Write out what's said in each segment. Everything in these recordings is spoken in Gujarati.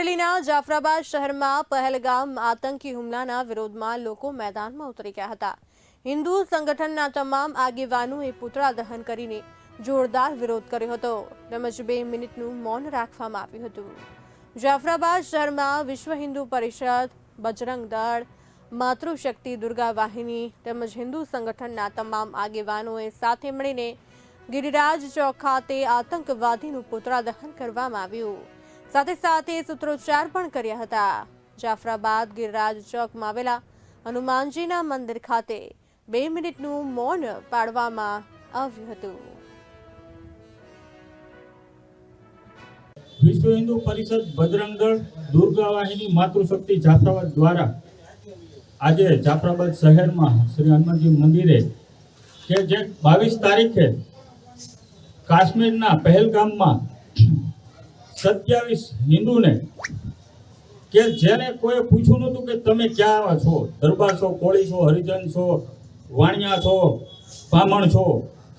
અમરેલીના જાફરાબાદ શહેરમાં પહેલગામ આતંકી હુમલાના વિરોધમાં લોકો મેદાનમાં ઉતરી ગયા હતા. હિન્દુ સંગઠનના તમામ આગેવાનોએ પુતળા દહન કરીને જોરદાર વિરોધ કર્યો હતો. તેમજ બે મિનિટનું મૌન રાખવામાં આવ્યું હતું. જાફરાબાદ શહેરમાં વિશ્વ હિન્દુ પરિષદ, બજરંગ દળ, માતૃશક્તિ દુર્ગા વાહિની તેમજ હિન્દુ સંગઠનના તમામ આગેવાનોએ સાથે મળીને ગિરિરાજ ચોક ખાતે આતંકવાદીનું પુતળા દહન કરવામાં આવ્યું. સાથે સાથે સૂત્રોચ્ચાર પણ કર્યા હતા. જાફરાબાદ ગિરરાજ ચોકમાં આવેલા હનુમાનજીના મંદિર ખાતે બે મિનિટનું મૌન પાડવામાં આવ્યું હતું. વિશ્વ હિન્દુ પરિષદ બજરંગ દુર્ગા વાહિની માતૃશક્તિ જાફરાબાદ દ્વારા આજે જાફરાબાદ શહેરમાં શ્રી હનુમાનજી મંદિરે, કે જે બાવીસ તારીખે કાશ્મીરના પહેલગામમાં સત્યાવીસ હિન્દુને કે જેને કોઈ પૂછ્યું નહોતું કે તમે ક્યાં છો? દરબાર છો, કોળી છો, હરિજન છો, વાણિયા છો, બ્રાહ્મણ છો?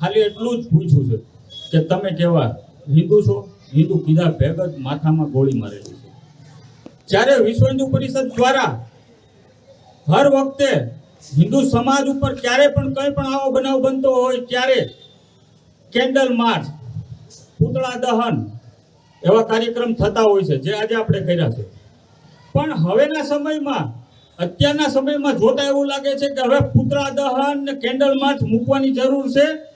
ખાલી એટલું જ પૂછ્યું છે કે તમે કેવા હિન્દુ છો? હિન્દુ કીધા ભેગત માથામાં ગોળી મારેલી છે. જ્યારે વિશ્વ હિન્દુ પરિષદ દ્વારા હર વખતે હિન્દુ સમાજ ઉપર ક્યારે પણ કંઈ પણ આવો બનાવ બનતો હોય, ત્યારે કેન્ડલ માર્ચ, પૂતળા દહન એવા કાર્યક્રમ થતા હોય છે, જે આજે આપણે કર્યા છે. પણ હવેના સમયમાં, અત્યારના સમયમાં જોતા એવું લાગે છે કે હવે પૂતળા દહન ને કેન્ડલ માર્ચ મૂકવાની જરૂર છે.